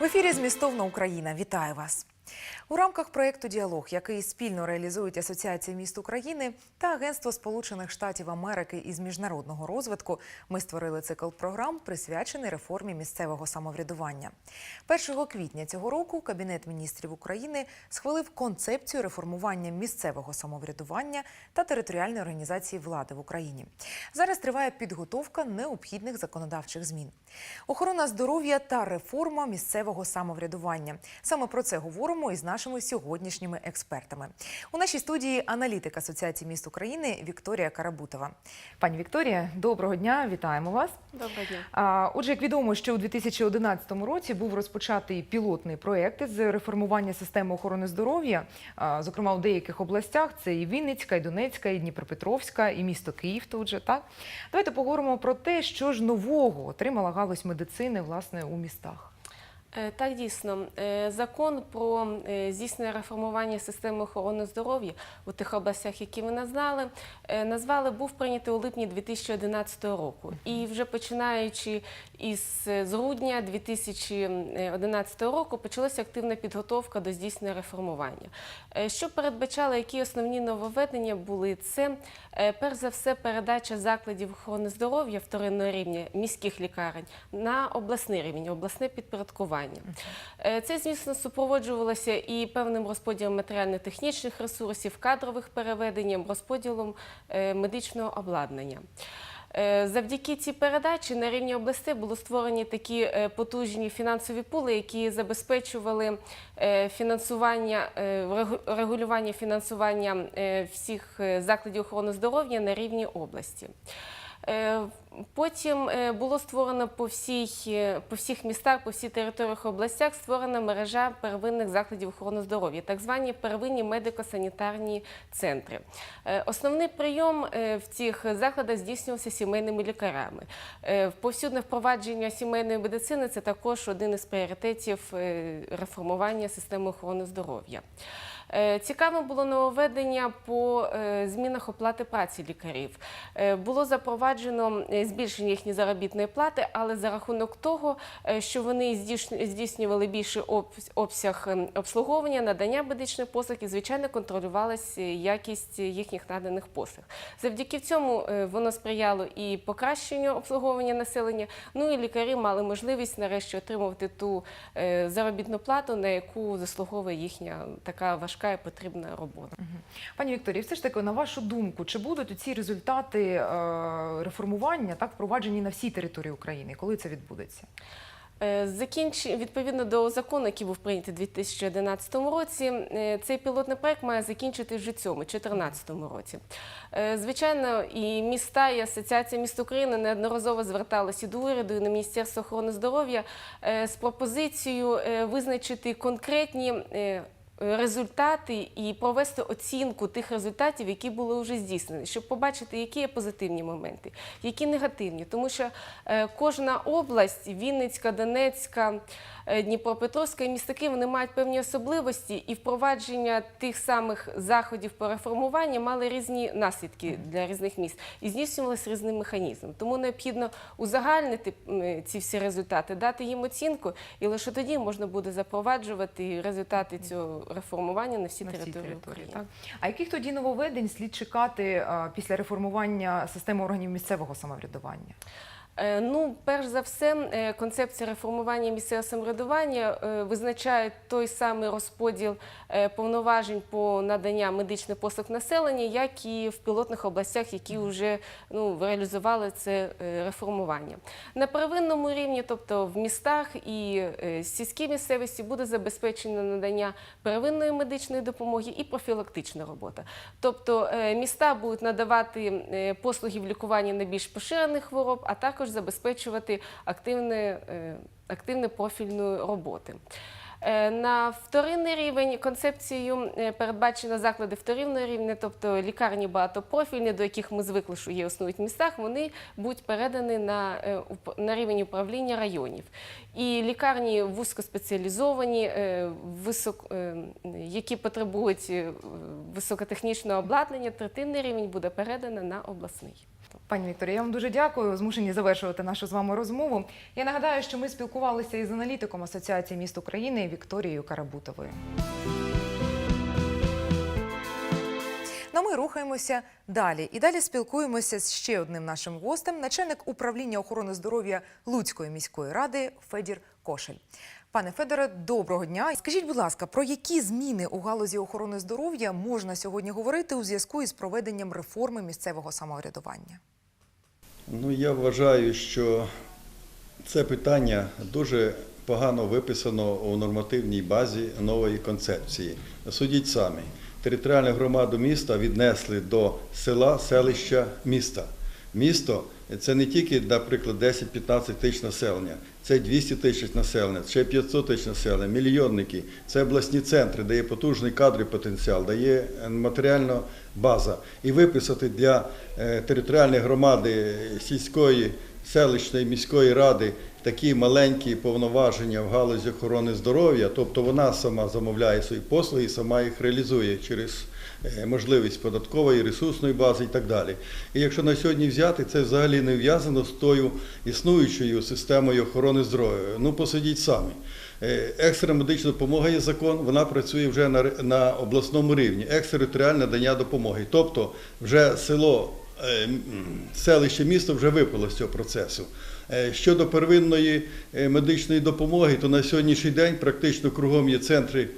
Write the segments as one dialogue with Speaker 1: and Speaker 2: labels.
Speaker 1: В ефірі Змістовна Україна. Вітаю вас. У рамках проєкту Діалог, який спільно реалізують Асоціація міст України та Агентство Сполучених Штатів Америки із міжнародного розвитку, ми створили цикл програм, присвячений реформі місцевого самоврядування. 1 квітня цього року Кабінет міністрів України схвалив концепцію реформування місцевого самоврядування та територіальної організації влади в Україні. Зараз триває підготовка необхідних законодавчих змін. Охорона здоров'я та реформа місцевого самоврядування. Саме про це говоримо із нашими сьогоднішніми експертами. У нашій студії аналітик Асоціації міст України Вікторія Карабутова. Пані Вікторія, доброго дня, вітаємо вас.
Speaker 2: Доброго дня.
Speaker 1: Отже, як відомо, що у 2011 році був розпочатий пілотний проєкт з реформування системи охорони здоров'я, зокрема у деяких областях. Це і Вінницька, і Донецька, і Дніпропетровська, і місто Київ. Тут же так. Давайте поговоримо про те, що ж нового отримала галузь медицини власне у містах.
Speaker 2: Е, Так, дійсно, Е, закон про е, здійснення реформування системи охорони здоров'я у тих областях, які ви назвали, назвали, був прийнятий у липні 2011 року. І вже починаючи із грудня 2011 року почалася активна підготовка до здійснення реформування. Що передбачало, які основні нововведення були? Це перш за все передача закладів охорони здоров'я вторинного рівня міських лікарень на обласний рівень, обласне підпорядкування. Е, Це, звісно, супроводжувалося і певним розподілом матеріально-технічних ресурсів, кадрових переведенням, розподілом е, медичного обладнання. Е, Завдяки цій передачі на рівні областей було створені такі потужні фінансові пули, які забезпечували фінансування регулювання фінансування всіх закладів охорони здоров'я на рівні області. Е, Потім е, було створено по, всій, е, по всіх містах, по всій територіях областях створена мережа первинних закладів охорони здоров'я, так звані первинні медико-санітарні центри. Основний прийом в цих закладах здійснювався сімейними лікарями. Повсюдне впровадження сімейної медицини це також один із пріоритетів реформування системи охорони здоров'я. Е, Цікавим було нововведення по е, змінах оплати праці лікарів. Е, Було запроваджено збільшення їхньої заробітної плати, але за рахунок того, що вони здійснювали більший обсяг ем, обслуговування, надання медичних послуг і, звичайно, контролювалася якість їхніх наданих послуг. Завдяки цьому воно сприяло і покращенню обслуговування населення. Ну і лікарі мали можливість нарешті отримувати ту заробітну плату, на яку заслуговує їхня така важка і потрібна робота.
Speaker 1: Пані Вікторія, все ж таки, на вашу думку, чи будуть ці результати е, реформування так впроваджені на всій території України? Коли це відбудеться?
Speaker 2: Е, Закінч... Відповідно до закону, який був прийнятий у 2011 році, е, цей пілотний проект має закінчити вже цьому, 2014 році. Звичайно, і міста, і Асоціація міст України неодноразово зверталися до уряду, і на Міністерство охорони здоров'я з пропозицією визначити конкретні. Е, Результати і провести оцінку тих результатів, які були вже здійснені, щоб побачити, які є позитивні моменти, які негативні. Тому що е, кожна область, Вінницька, Донецька, Дніпропетровська і місто Київ, вони мають певні особливості, і впровадження тих самих заходів по реформуванню мали різні наслідки для різних міст і здійснювалися різним механізмом. Тому необхідно узагальнити ці всі результати, дати їм оцінку, і лише тоді можна буде запроваджувати результати цього реформування на всі
Speaker 1: на
Speaker 2: території
Speaker 1: території.
Speaker 2: України.
Speaker 1: Так? А яких тоді нововведень слід чекати е, після реформування системи органів місцевого самоврядування?
Speaker 2: Е, Ну, перш за все, е, концепція реформування місцевого самоврядування е, визначає той самий розподіл повноважень по надання медичних послуг населення, як і в пілотних областях, які вже ну, реалізували це реформування. На первинному рівні, тобто в містах і сільській місцевості, буде забезпечено надання первинної медичної допомоги і профілактична робота. Тобто міста будуть надавати послуги в лікуванні найбільш поширених хвороб, а також забезпечувати активне, е, активне профільної роботи. Е, На вторинний рівень концепцією е, передбачено заклади вторинного рівня, тобто лікарні багатопрофільні, до яких ми звикли, що є існують в містах, вони будуть передані на, на рівень управління районів. І лікарні вузькоспеціалізовані, висок, які потребують високотехнічного обладнання, третинний рівень буде передано на обласний.
Speaker 1: Пані Вікторія, я вам дуже дякую. Змушені завершувати нашу з вами розмову. Я нагадаю, що ми спілкувалися із аналітиком Асоціації міст України Вікторією Карабутовою. Ну, ми рухаємося далі. І далі спілкуємося з ще одним нашим гостем, начальник управління охорони здоров'я Луцької міської ради Федір Кошель. Пане Федоре, доброго дня. Скажіть, будь ласка, про які зміни у галузі охорони здоров'я можна сьогодні говорити у зв'язку із проведенням реформи місцевого самоврядування?
Speaker 3: Ну, я вважаю, що це питання дуже погано виписано у нормативній базі нової концепції. Судіть самі, територіальну громаду міста віднесли до села, селища, міста. Місто це не тільки, наприклад, 10-15 тисяч населення, це 200 тисяч населення, це 500 тисяч населення, мільйонники, це обласні центри, де є потужний кадровий потенціал, де є матеріальна база. І виписати для е, територіальної громади сільської, селищної, міської ради такі маленькі повноваження в галузі охорони здоров'я, тобто вона сама замовляє свої послуги і сама їх реалізує через е, можливість податкової, ресурсної бази і так далі. І якщо на сьогодні взяти, це взагалі не в'язано з тою існуючою системою охорони здоров'я. Ну, посидіть самі. Е, Екстрена медична допомога є закон, вона працює вже на, на обласному рівні, екстериторіальне надання допомоги. Тобто вже село, е, селище, місто вже випало з цього процесу. Е, Щодо первинної е, медичної допомоги, то на сьогоднішній день практично кругом є центри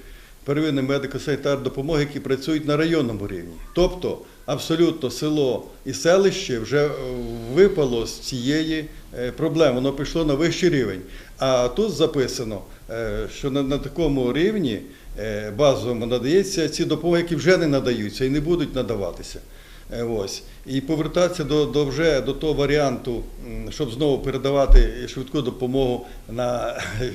Speaker 3: первинної медико-санітарної допомоги, які працюють на районному рівні. Тобто абсолютно село і селище вже е, випало з цієї е, проблеми, воно пішло на вищий рівень. А тут записано, е, що на, такому рівні базовому надається ці допомоги, які вже не надаються і не будуть надаватися. Е, Ось. І повертатися до, до вже до того варіанту, щоб знову передавати швидку допомогу на е,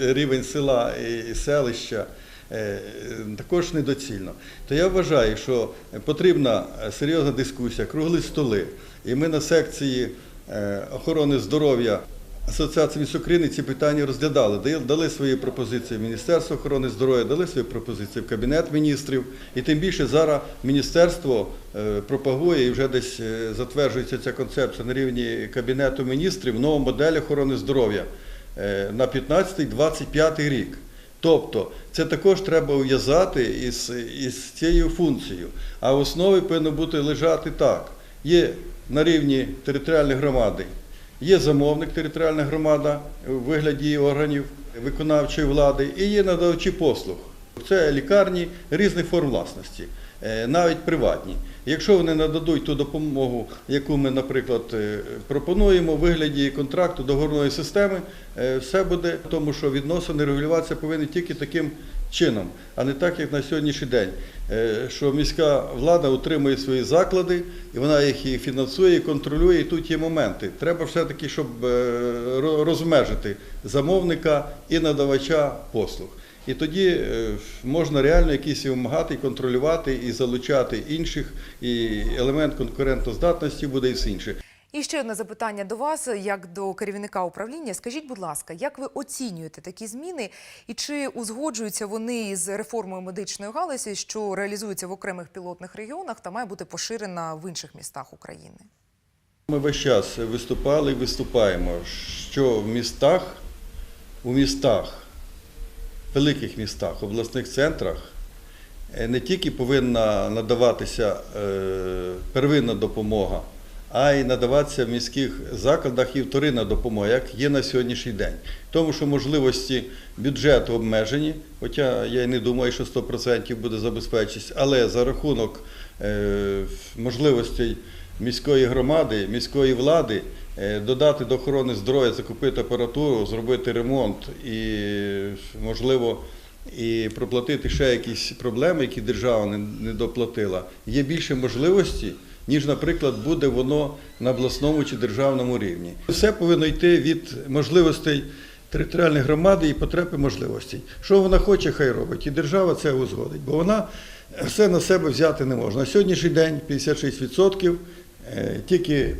Speaker 3: рівень села і селища. е, Також недоцільно. То я вважаю, що потрібна серйозна дискусія, круглі столи. І ми на секції охорони здоров'я Асоціації міст України ці питання розглядали, дали- свої пропозиції в Міністерство охорони здоров'я, дали свої пропозиції в Кабінет міністрів. І тим більше зараз міністерство е, пропагує і вже десь е, затверджується ця концепція на рівні Кабінету міністрів нова модель охорони здоров'я е, на 15-25 рік. Тобто це також треба ув'язати із, із цією функцією. А в основі повинно бути лежати так. Є на рівні територіальної громади, є замовник територіальна громада у вигляді органів виконавчої влади і є надавачі послуг. Це лікарні різних форм власності, е, навіть приватні. Якщо вони нададуть ту допомогу, яку ми, наприклад, е, пропонуємо у вигляді контракту договорної системи, е, все буде, тому що відносини регулюватися повинні тільки таким чином, а не так, як на сьогоднішній день. Е, Що міська влада утримує свої заклади, і вона їх і фінансує, і контролює. І тут є моменти. Треба все-таки, щоб е, розмежити замовника і надавача послуг. І тоді е, можна реально якісь вимагати, контролювати, і залучати інших, і елемент конкурентоздатності буде і все інше.
Speaker 1: І ще одне запитання до вас, як до керівника управління. Скажіть, будь ласка, як ви оцінюєте такі зміни, і чи узгоджуються вони з реформою медичної галузі, що реалізується в окремих пілотних регіонах та має бути поширена в інших містах України?
Speaker 3: Ми весь час виступали і виступаємо, що в містах, у містах, великих містах, обласних центрах е, не тільки повинна надаватися е, первинна допомога, а й надаватися в міських закладах і вторинна допомога, як є на сьогоднішній день. Тому що можливості бюджету обмежені, хоча я й не думаю, що 100% буде забезпечитись, але за рахунок е, можливостей міської громади, міської влади е, додати до охорони здоров'я, закупити апаратуру, зробити ремонт і, можливо, і проплатити ще якісь проблеми, які держава не доплатила, є більше можливості, ніж, наприклад, буде воно на обласному чи державному рівні. Все повинно йти від можливостей територіальної громади і потреби можливостей. Що вона хоче, хай робить. І держава це узгодить, бо вона все на себе взяти не може. На сьогоднішній день 56% е, тільки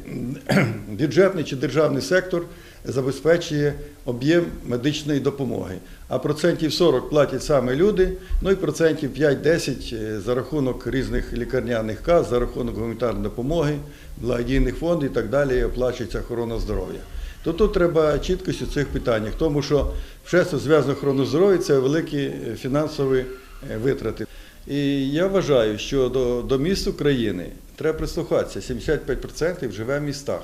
Speaker 3: бюджетний чи державний сектор забезпечує об'єм медичної допомоги. А процентів 40 платять саме люди, ну і процентів 5-10 за рахунок різних лікарняних каз, за рахунок гуманітарної допомоги, благодійних фондів і так далі оплачується охорона здоров'я. То тут треба чіткість у цих питаннях, тому що все, що зв'язано з охороною здоров'я, це великі е, фінансові е, витрати. І я вважаю, що до, до міст України треба прислухатися. 75% живе в містах.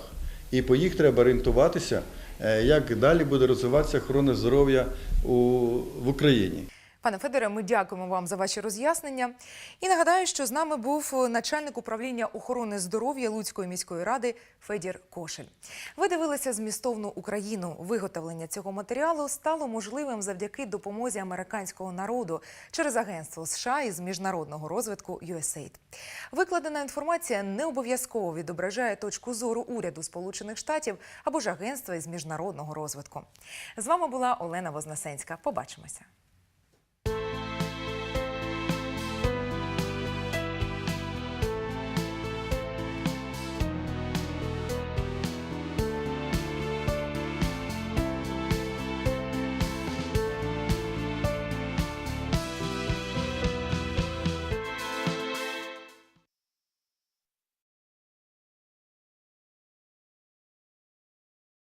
Speaker 3: І по їх треба орієнтуватися, е, як далі буде розвиватися охорона здоров'я в Україні.
Speaker 1: Пане Федоре, ми дякуємо вам за ваші роз'яснення. І нагадаю, що з нами був начальник управління охорони здоров'я Луцької міської ради Федір Кошель. Ви дивилися змістовну Україну. Виготовлення цього матеріалу стало можливим завдяки допомозі американського народу через агентство США із міжнародного розвитку USAID. Викладена інформація не обов'язково відображає точку зору уряду Сполучених Штатів або ж агентства із міжнародного розвитку. З вами була Олена Вознесенська. Побачимося.